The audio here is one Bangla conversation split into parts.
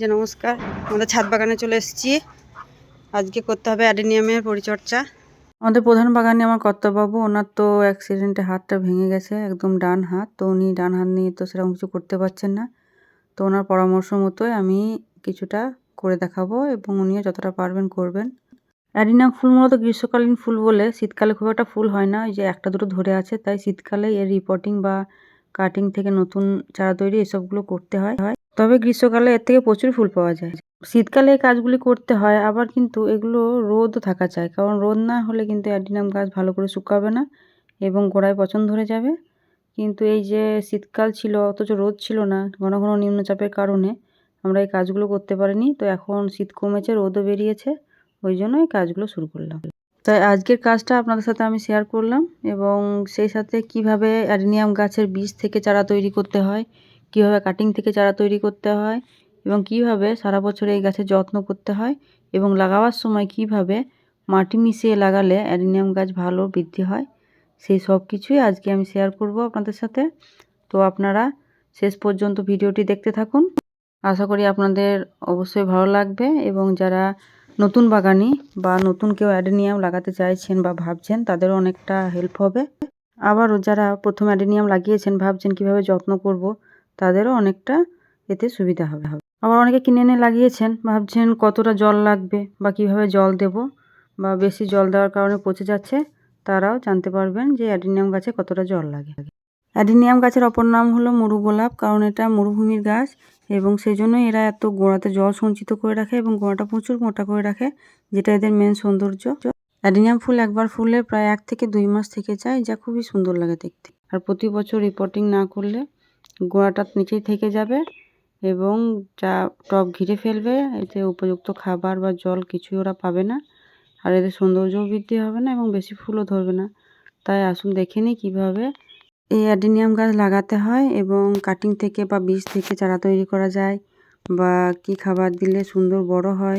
যে নমস্কার, আমাদের ছাদ বাগানে চলে এসেছি। আজকে করতে হবে অ্যাডেনিয়ামের পরিচর্যা। আমাদের প্রধান বাগানে আমার কর্তাবাবু, ওনার তো অ্যাক্সিডেন্টে হাতটা ভেঙে গেছে, একদম ডান হাত, তো উনি ডান হাত নিয়ে তো সেরকম কিছু করতে পারছেন না। তো ওনার পরামর্শ মতোই আমি কিছুটা করে দেখাবো এবং উনিও যতটা পারবেন করবেন। অ্যাডিনাম ফুল মূলত গ্রীষ্মকালীন ফুল বলে, শীতকালে খুব একটা ফুল হয় না, ওই যে একটা দুটো ধরে আছে, তাই শীতকালে এর রিপোর্টিং বা কাটিং থেকে নতুন চারা তৈরি এসবগুলো করতে হয়। তবে গ্রীষ্মকালে এর থেকে প্রচুর ফুল পাওয়া যায়। শীতকালে এই কাজগুলি করতে হয়, আবার কিন্তু এগুলো রোদও থাকা চাই, কারণ রোদ না হলে কিন্তু অ্যাডিনাম গাছ ভালো করে শুকাবে না এবং গোড়ায় পচন ধরে যাবে। কিন্তু এই যে শীতকাল ছিল, অথচ রোদ ছিল না, ঘন ঘন নিম্নচাপের কারণে আমরা এই কাজগুলো করতে পারিনি, তো এখন শীত কমেছে, রোদও বেরিয়েছে, ওই জন্য এই কাজগুলো শুরু করলাম। তাই আজকের কাজটা আপনাদের সাথে আমি শেয়ার করলাম এবং সেই সাথে কীভাবে অ্যাডিনিয়াম গাছের বীজ থেকে চারা তৈরি করতে হয় কীভাবে কাটিং থেকে চারা তৈরি করতে হয় এবং কীভাবে সারা বছর এই গাছের যত্ন করতে হয় এবং লাগাবার সময় কীভাবে মাটি মিশিয়ে লাগালে অ্যাডিনিয়াম গাছ ভালো বৃদ্ধি হয়, সেই সব কিছুই আজকে আমি শেয়ার করব আপনাদের সাথে। তো আপনারা শেষ পর্যন্ত ভিডিওটি দেখতে থাকুন। আশা করি আপনাদের অবশ্যই ভালো লাগবে এবং যারা নতুন বাগানি বা নতুন কেউ অ্যাডেনিয়াম লাগাতে চাইছেন বা ভাবছেন, তাদেরও অনেকটা হেল্প হবে। আবারও যারা প্রথম অ্যাডেনিয়াম লাগিয়েছেন, ভাবছেন কীভাবে যত্ন করব তাদেরও অনেকটা এতে সুবিধা হবে। আবার অনেকে কিনে এনে লাগিয়েছেন। ভাবছেন কতটা জল লাগবে বা কীভাবে জল দেব বা বেশি জল দেওয়ার কারণে পচে যাচ্ছে, তারাও জানতে পারবেন যে অ্যাডিনিয়াম গাছে কতটা জল লাগে। অ্যাডিনিয়াম গাছের অপর নাম হলো মরু গোলাপ, কারণ এটা মরুভূমির গাছ এবং সেই জন্যই এরা এত গোড়াতে জল সঞ্চিত করে রাখে এবং গোড়াটা প্রচুর মোটা করে রাখে, যেটা এদের মেন সৌন্দর্য। অ্যাডিনিয়াম ফুল একবার ফুলে প্রায় এক থেকে দুই মাস থেকে যায়, যা খুবই সুন্দর লাগে দেখতে। আর প্রতি বছর রিপোর্টিং না করলে গোড়াটা নিচেই থেকে যাবে এবং যা টব ঘিরে ফেলবে, এতে উপযুক্ত খাবার বা জল কিছুই ওরা পাবে না। আর এদের সৌন্দর্যও বৃদ্ধি হবে না এবং বেশি ফুলও ধরবে না। তাই আসুন দেখে নিই কীভাবে এই অ্যাডিনিয়াম গাছ লাগাতে হয় এবং কাটিং থেকে বা বীজ থেকে চারা তৈরি করা যায় বা কি খাবার দিলে সুন্দর বড় হয়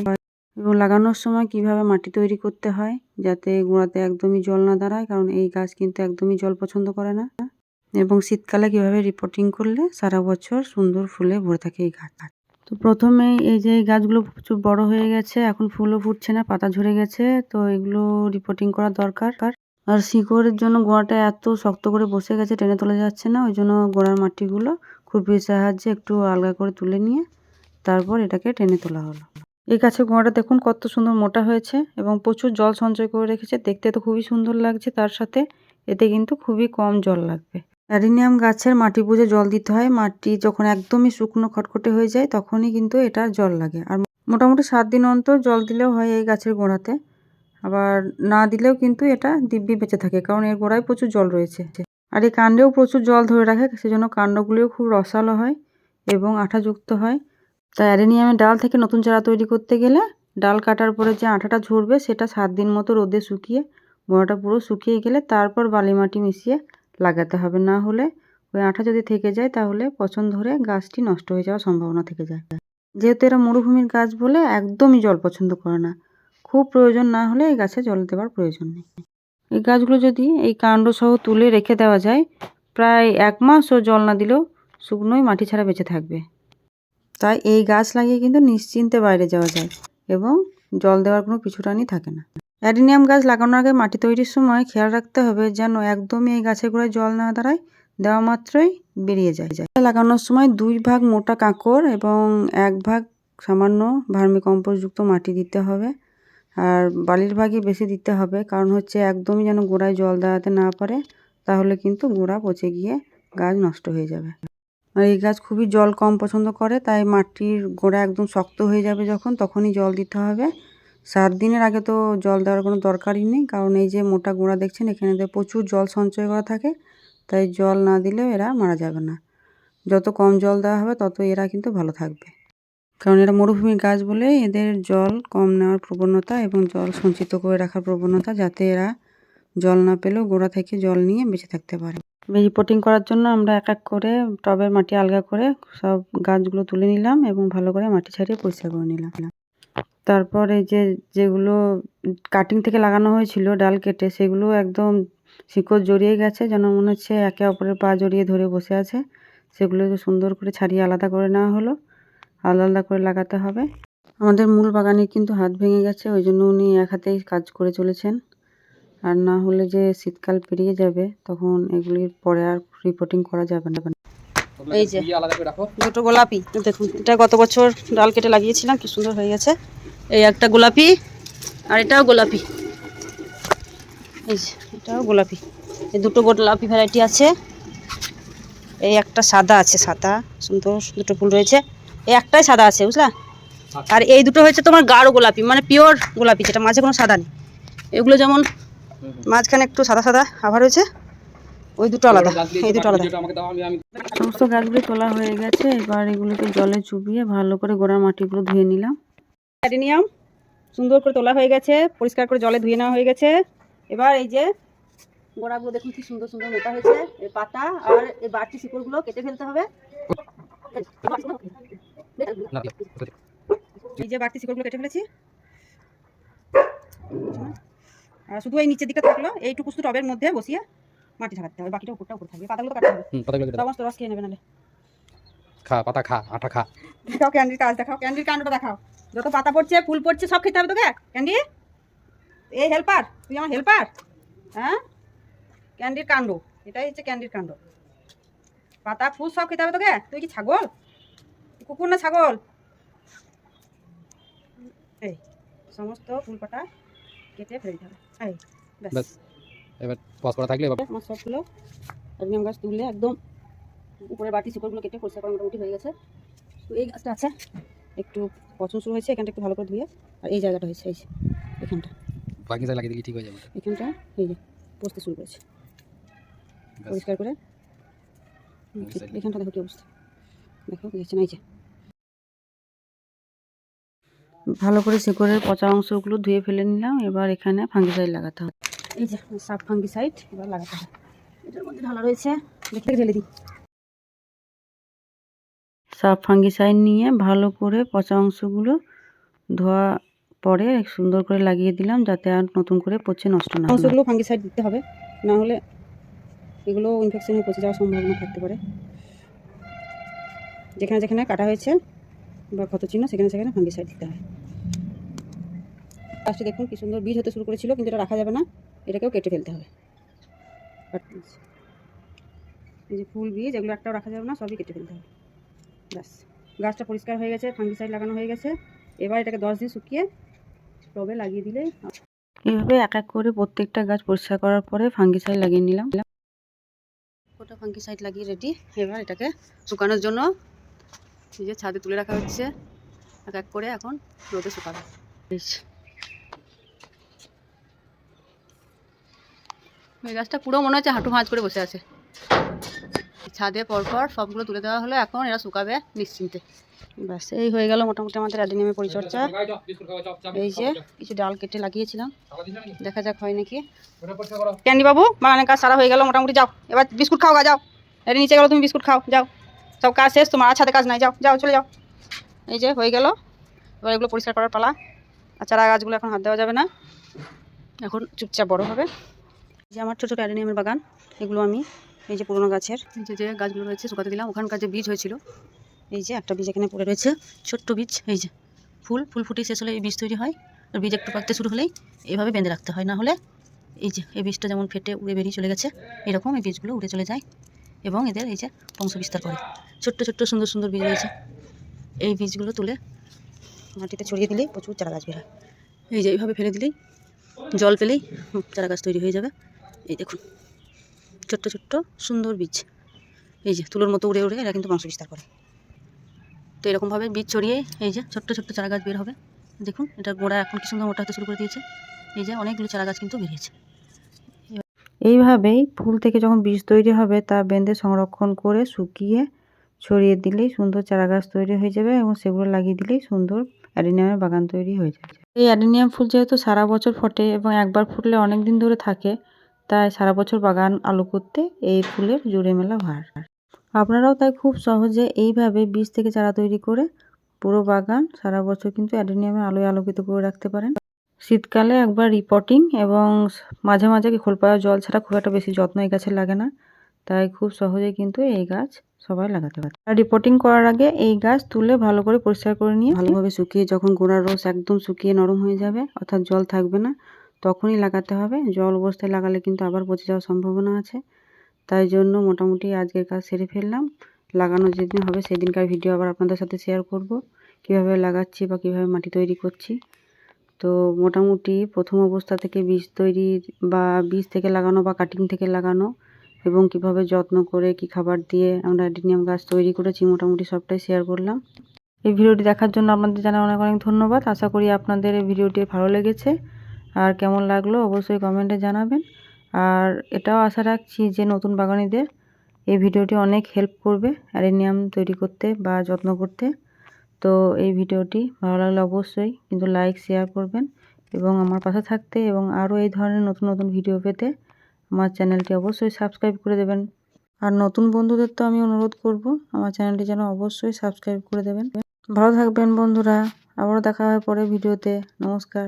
এবং লাগানোর সময় কীভাবে মাটি তৈরি করতে হয় যাতে গোড়াতে একদমই জল না দাঁড়ায়, কারণ এই গাছ কিন্তু একদমই জল পছন্দ করে না। এবং শীতকালে কীভাবে রিপোর্টিং করলে সারা বছর সুন্দর ফুলে ভরে থাকে এই গাছ তো প্রথমে এই যে গাছগুলো প্রচুর বড় হয়ে গেছে, এখন ফুলও ফুটছে না, পাতা ঝরে গেছে, তো এগুলো রিপোর্টিং করা দরকার। আর শিকড়ের জন্য গোড়াটা এত শক্ত করে বসে গেছে, টেনে তোলা যাচ্ছে না, ওই জন্য গোড়ার মাটিগুলো খুরপির সাহায্যে একটু আলগা করে তুলে নিয়ে তারপর এটাকে টেনে তোলা হলো। এই গাছের গোড়াটা দেখুন কত সুন্দর মোটা হয়েছে এবং প্রচুর জল সঞ্চয় করে রেখেছে, দেখতে তো খুবই সুন্দর লাগছে, তার সাথে এতে কিন্তু খুবই কম জল লাগবে। অ্যাডিনিয়াম গাছের মাটি বুঝে জল দিতে হয়। মাটি যখন একদমই শুকনো, খটখটে হয়ে যায়, তখনই কিন্তু এটা জল লাগে। আর মোটামুটি সাত দিন অন্তর জল দিলেও হয় এই গাছের গোড়াতে। আবার না দিলেও কিন্তু এটা দিব্যি বেঁচে থাকে, কারণ এর গোড়ায় প্রচুর জল রয়েছে। আর এই কাণ্ডেও প্রচুর জল ধরে রাখে, সেজন্য কাণ্ডগুলিও খুব রসালো হয় এবং আঠাযুক্ত হয়। তাই অ্যাডেনিয়ামের ডাল থেকে নতুন চারা তৈরি করতে গেলে ডাল কাটার পরে যে আঠাটা ঝরবে, সেটা সাত দিন মতো রোদে শুকিয়ে, গোড়াটা পুরো শুকিয়ে গেলে তারপর বালি মাটি মিশিয়ে লাগাতে হবে। না হলে ওই আঠা যদি থেকে যায়, তাহলে পচন ধরে গাছটি নষ্ট হয়ে যাওয়ার সম্ভাবনা থেকে যায়। যেহেতু এরা মরুভূমির গাছ বলে একদমই জল পছন্দ করে না, খুব প্রয়োজন না হলে এই গাছে জল দেওয়ার প্রয়োজন নেই। এই গাছগুলো যদি এই কাণ্ড সহ তুলে রেখে দেওয়া যায়, প্রায় এক মাসও জল না দিলেও শুকনোই মাটি ছাড়া বেঁচে থাকবে। তাই এই গাছ লাগিয়ে কিন্তু নিশ্চিন্তে বাইরে যাওয়া যায় এবং জল দেওয়ার কোনো পিছুটানি থাকে না। অ্যাডিনিয়াম গাছ লাগানোর আগে মাটি তৈরির সময় খেয়াল রাখতে হবে যেন একদমই এই গাছের গোড়ায় জল না দাঁড়ায়, দেওয়া মাত্রই বেরিয়ে যায়। যায় লাগানোর সময় দুই ভাগ মোটা কাঁকড় এবং এক ভাগ সামান্য ভার্মি কম্পোস্টযুক্ত মাটি দিতে হবে আর বালির ভাগই বেশি দিতে হবে কারণ হচ্ছে একদমই যেন গোড়ায় জল দাঁড়াতে না পারে, তাহলে কিন্তু গোড়া পচে গিয়ে গাছ নষ্ট হয়ে যাবে। আর এই গাছ খুবই জল কম পছন্দ করে, তাই মাটির গোড়া একদম শক্ত হয়ে যাবে যখন, তখনই জল দিতে হবে। সাত দিনের আগে তো জল দেওয়ার কোনো দরকারই নেই, কারণ এই যে মোটা গোড়া দেখছেন, এখানে তো প্রচুর জল সঞ্চয় করা থাকে, তাই জল না দিলেও এরা মারা যাবে না। যত কম জল দেওয়া হবে, তত এরা কিন্তু ভালো থাকবে। কারণ এরা মরুভূমির গাছ বলে এদের জল কম নেওয়ার প্রবণতা এবং জল সঞ্চিত করে রাখার প্রবণতা, যাতে এরা জল না পেলেও গোড়া থেকে জল নিয়ে বেঁচে থাকতে পারে। রিপোর্টিং করার জন্য আমরা এক এক করে টবের মাটি আলগা করে সব গাছগুলো তুলে নিলাম এবং ভালো করে মাটি ছাড়িয়ে পরিষ্কার করে নিলাম। তারপর এই যে যেগুলো কাটিং থেকে লাগানো হয়েছিল ডাল কেটে সেগুলো একদম শিকড় জড়িয়ে গেছে যেন মনে হচ্ছে একে অপরের পা জড়িয়ে ধরে বসে আছে। সেগুলো সুন্দর করে ছাড়িয়ে আলাদা করে নেওয়া হলো। আলাদা আলাদা করে লাগাতে হবে। আমাদের মূল বাগানে কিন্তু হাত ভেঙে গেছে ওই জন্য উনি এক হাতেই কাজ করে চলেছেন। আর না হলে যে শীতকাল পেরিয়ে যাবে তখন এগুলির পরে আর রিপোর্টিং করা যাবে না। এই যে আলাদা করে রাখো। দুটো গোলাপি দেখুন এটা গত বছর ডাল কেটে লাগিয়েছিলাম কি সুন্দর হয়ে গেছে। এই একটা গোলাপি আর এটাও গোলাপি। এই এটাও গোলাপি। এই দুটো গোলাপি ভ্যারাইটি আছে। এই একটা সাদা আছে সাদা সুন্দর দুটো ফুল রয়েছে। এই একটাই সাদা আছে বুঝলা? আর এই দুটো হয়েছে তোমার গাঢ় গোলাপি মানে পিওর গোলাপি যেটা মাঝে কোনো সাদা নেই। এগুলো যেমন মাঝখানে একটু সাদা সাদা আবার রয়েছে ওই দুটো আলাদা এই দুটো আলাদা। যেটা আমাকে দাও আমি আমি সমস্ত গাছগুলি তোলা হয়ে গেছে এবার এগুলোকে জলে চুবিয়ে ভালো করে গোড়া মাটিগুলো ধুয়ে নিলাম। অ্যাডিনিয়াম সুন্দর করে তোলা হয়ে গেছে পরিষ্কার করে জলে ধুয়ে নেওয়া হয়ে গেছে। এবার এই যে গোড়াগুলো দেখুন কি সুন্দর সুন্দর মোটা হয়েছে এই পাতা আর এই বাড়তি শিকড়গুলো কেটে ফেলতে হবে। এই যে বাড়তি শিকড়গুলো কেটে ফেলেছি। আর শুধু এই নিচের দিকে থাকল এইটুকু শুধু টবের মধ্যে বসিয়ে মাটি ঢাকাতে হবে বাকিটা উপরটা উপর থাকবে পাতাগুলো কাটতে হবে। পাতাগুলো কেটে দাও। সমস্ত রস খেয়ে নেবে নাহলে। খা পাতা খা আটা খা। দেখাও ক্যান্ডির কাজ দেখাও ক্যান্ডির কাণ্ডটা দেখাও। যত পাতা পড়ছে ফুল পড়ছে সব খেতে হবে তোকে? ক্যান্ডি? এই হেল্পার তুই আমার হেল্পার? হ্যাঁ? ক্যান্ডির কাণ্ড এটাই হচ্ছে ক্যান্ডির কাণ্ড। পাতা ফুল সব খেতে হবে তোকে? তুই কি ছাগল? কুকুর না ছাগল? এই সমস্ত ফুল পাতা কেটে ফেলে দিতে হবে। এই ব্যাস। এবার পজ করা থাকলে আমার সবগুলো অ্যালুমিনিয়াম গাছ তুললে একদম উপরে বাটি শিকড়গুলো কেটে পরিষ্কার করা মোটামুটি হয়ে গেছে। তো এই গাছটা আছে। একটু পছন্দ শুরু হয়েছে এখানটা একটু ভালো করে ধুয়ে আর এই জায়গাটা হয়েছে এই যে এখানটা। বাকি যা লাগিয়ে দিলে ঠিক হয়ে যাবে এখানটা এই যে বসতে শুরু করেছে। পরিষ্কার করে. এখানটা দেখো কি অবস্থা। দেখো দেখছে না এই যে। ভালো করে শিকড়ের পচা অংশগুলো ধুয়ে ফেলে নিলাম এবার এখানে ফাঙ্গিসাইড লাগাতে হবে। এই যে সাব ফাঙ্গিসাইড এবার লাগাতে হবে। এটার মধ্যে ঢালা রয়েছে দেখে ঢেলে দিই। সাব ফাঙ্গিসাইড নিয়ে ভালো করে পচা অংশগুলো ধোয়া পরে সুন্দর করে লাগিয়ে দিলাম যাতে আর নতুন করে পচে নষ্ট না অংশগুলো ফাঙ্গিসাইড দিতে হবে, না হলে এগুলো ইনফেকশন হয়ে পচে যাওয়ার সম্ভাবনা থাকতে পারে। যেখানে যেখানে কাটা হয়েছে বা ক্ষত চিহ্ন, সেখানে সেখানে ফাঙ্গিসাইড দিতে হয়। গাছটি দেখুন কি সুন্দর বীজ হতে শুরু করেছিল, কিন্তু এটা রাখা যাবে না, এটাকেও কেটে ফেলতে হবে। এই যে ফুল বীজ, এগুলো একটাও রাখা যাবে না, সবই কেটে ফেলতে হবে। ব্যাস গাছটা পরিষ্কার হয়ে গেছে ফাঙ্গিসাইড লাগানো হয়ে গেছে। এবার এটাকে দশ দিন শুকিয়ে টবে লাগিয়ে দিলে এইভাবে এক এক করে প্রত্যেকটা গাছ পরিষ্কার করার পরে ফাঙ্গিসাইড লাগিয়ে নিলাম। ওটা ফাঙ্গিসাইড লাগিয়ে রেডি এবার এটাকে শুকানোর জন্য নিজের ছাদে তুলে রাখা হচ্ছে। এক এক করে এখন রোদে শুকাবে। বেশ। এই গাছটা পুরো মনে হচ্ছে হাঁটু ভাঁজ করে বসে আছে। ছাদে পরপর সবগুলো তুলে দেওয়া হলো, এখন এরা শুকাবে নিশ্চিন্তে। ব্যাস, এই হয়ে গেল মোটামুটি আমাদের অ্যাডিনিয়ামের পরিচর্যা। এই যে। কিছু ডাল কেটে লাগিয়েছিলাম? দেখা যাক হয় নাকি। ওটা পরিষ্কার ক্যান্ডি বাবু, বাগানের কাজ সারা হয়ে গেল মোটামুটি, যাও। এবার বিস্কুট খাও গা, যাও। এর নিচে গেলো, তুমি বিস্কুট খাও, যাও। সব কাজ শেষ, তোমার ছাদে কাজ নাই, যাও যাও, চলে যাও। এই যে হয়ে গেল। এবার এগুলো পরিষ্কার করার পালা। আর চারা গাছগুলো এখন হাত দেওয়া যাবে না। এখন চুপচাপ বড় হবে। যে আমার ছোটো ছোটো অ্যাডেনিয়ামের বাগান, এগুলো আমি এই যে পুরোনো গাছের। এই যে যে গাছগুলো রয়েছে শুকাতে দিলাম। ওখানকার যে বীজ হয়েছিল এই যে একটা বীজ এখানে পড়ে রয়েছে ছোট্ট বীজ এই যে ফুল ফুল ফুটে শেষ হলে এই বীজ তৈরি হয়। আর বীজ একটু পাকতে শুরু হলেই এইভাবে বেঁধে রাখতে হয় না হলে এই যে এই বীজটা যেমন ফেটে উড়ে বেরিয়ে চলে গেছে এরকম এই বীজগুলো উড়ে চলে যায় এবং এদের এই যে বংশ বিস্তার করে। ছোট্ট ছোট্ট সুন্দর সুন্দর বীজ রয়েছে। এই বীজগুলো তুলে মাটিতে ছড়িয়ে দিলেই প্রচুর চারা গাছ বের হয় এই যে এইভাবে ফেলে দিলেই জল পেলেই চারা গাছ তৈরি হয়ে যাবে। এই দেখুন। ছোট্ট ছোট্ট, সুন্দর বীজ। এই যে, তুলোর মতো উড়ে উড়ে এরা কিন্তু বংশ বিস্তার করে। তো এরকমভাবে বীজ ছড়িয়ে এই যে, ছোট্ট ছোট্ট চারা গাছ বের হবে। দেখুন, এটা গোড়া এখন কি সুন্দর মোটা হতে শুরু করে দিয়েছে। এই যে, অনেকগুলো চারা গাছ কিন্তু বেরিয়েছে। এইভাবেই ফুল থেকে যখন বীজ তৈরি হবে, তা বেঁধে সংরক্ষণ করে শুকিয়ে ছড়িয়ে দিলেই সুন্দর চারা গাছ তৈরি হয়ে যাবে এবং সেগুলো লাগিয়ে দিলেই সুন্দর অ্যাডিনিয়ামের বাগান তৈরি হয়ে যাবে। এই অ্যাডিনিয়াম ফুল যেহেতু সারা বছর ফোটে এবং একবার ফুটলে অনেক দিন ধরে থাকে তাই সারা বছর বাগান আলো করতে এই ফুলের জুড়ে মেলা ভার। আপনারাও তাই খুব সহজে এইভাবে বীজ থেকে চারা তৈরি করে পুরো বাগান সারা বছর কিন্তু অ্যাডিনিয়ামে আলোয় আলোকিত করে রাখতে পারেন। শীতকালে একবার রিপোর্টিং এবং মাঝে মাঝে খোল পাওয়া জল ছাড়া খুব একটা বেশি যত্ন এই গাছের লাগে না। তাই খুব সহজেই কিন্তু এই গাছ সবাই লাগাতে পারে। আর রিপোর্টিং করার আগে এই গাছ তুলে ভালো করে পরিষ্কার করে নিয়ে ভালোভাবে শুকিয়ে যখন গোড়ার রস একদম শুকিয়ে নরম হয়ে যাবে, অর্থাৎ জল থাকবে না তখনই লাগাতে হবে। জল অবস্থায় লাগালে কিন্তু আবার পচে যাওয়ার সম্ভাবনা আছে। তাই জন্য মোটামুটি আজকের কাজ সেরে ফেললাম। লাগানো যেদিন হবে সেদিনকার ভিডিও আবার আপনাদের সাথে শেয়ার করব। কীভাবে লাগাচ্ছি বা কীভাবে মাটি তৈরি করছি। তো মোটামুটি প্রথম অবস্থা থেকে বীজ তৈরি বা বীজ থেকে লাগানো বা কাটিং থেকে লাগানো এবং কীভাবে যত্ন করে কি খাবার দিয়ে আমরা অ্যাডিনিয়াম গাছ তৈরি করেছি মোটামুটি সবটাই শেয়ার করলাম। এই ভিডিওটি দেখার জন্য আপনাদের জানাই অনেক অনেক ধন্যবাদ। আশা করি আপনাদের এই ভিডিওটি ভালো লেগেছে। আর কেমন লাগল অবশ্যই কমেন্টে জানাবেন। আর এটাও আশা রাখছি যে নতুন বাগানিদের এই ভিডিওটি অনেক হেল্প করবে অ্যারেনিয়াম তৈরি করতে বা যত্ন করতে। তো এই ভিডিওটি ভালো লাগলে অবশ্যই কিন্তু লাইক শেয়ার করবেন এবং আমার পাশে থাকতে এবং আরও এই ধরনের নতুন নতুন ভিডিও পেতে আমার চ্যানেলটি অবশ্যই সাবস্ক্রাইব করে দেবেন। আর নতুন বন্ধুদের তো আমি অনুরোধ করব আমার চ্যানেলটি যেন অবশ্যই সাবস্ক্রাইব করে দেবেন। ভালো থাকবেন বন্ধুরা, আবারও দেখা হয় পরে ভিডিওতে নমস্কার।